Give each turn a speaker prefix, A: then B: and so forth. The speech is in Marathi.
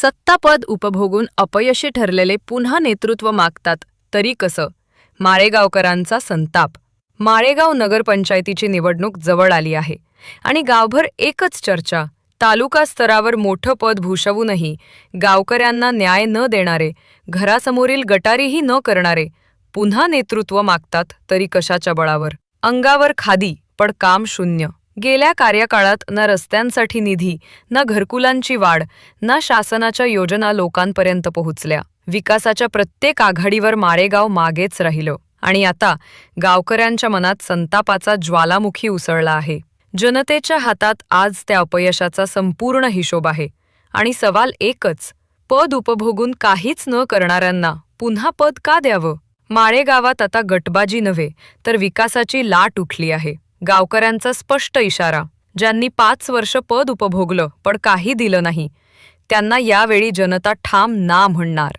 A: सत्तापद उपभोगून अपयशी ठरलेले पुन्हा नेतृत्व मागतात तरी कसं? माळेगावकरांचा संताप. माळेगाव नगरपंचायतीची निवडणूक जवळ आली आहे आणि गावभर एकच चर्चा. तालुका स्तरावर मोठं पद भूषवूनही गावकऱ्यांना न्याय न देणारे घरासमोरील गटारीही न करणारे पुन्हा नेतृत्व मागतात तरी कशाच्या बळावर? अंगावर खादी पण काम शून्य. गेल्या कार्यकाळात न रस्त्यांसाठी निधी न घरकुलांची वाढ ना शासनाच्या योजना लोकांपर्यंत पोहोचल्या. विकासाच्या प्रत्येक आघाडीवर माळेगाव मागेच राहिलं. आणि आता गावकऱ्यांच्या मनात संतापाचा ज्वालामुखी उसळला आहे. जनतेच्या हातात आज त्या अपयशाचा संपूर्ण हिशोब आहे. आणि सवाल एकच पद उपभोगून काहीच न करणाऱ्यांना पुन्हा पद का द्यावं? माळेगावात आता गटबाजी नव्हे तर विकासाची लाट उठली आहे. गावकऱ्यांचा स्पष्ट इशारा ज्यांनी पाच वर्ष पद उपभोगलं पण काही दिलं नाही. त्यांना यावेळी जनता ठाम ना म्हणणार.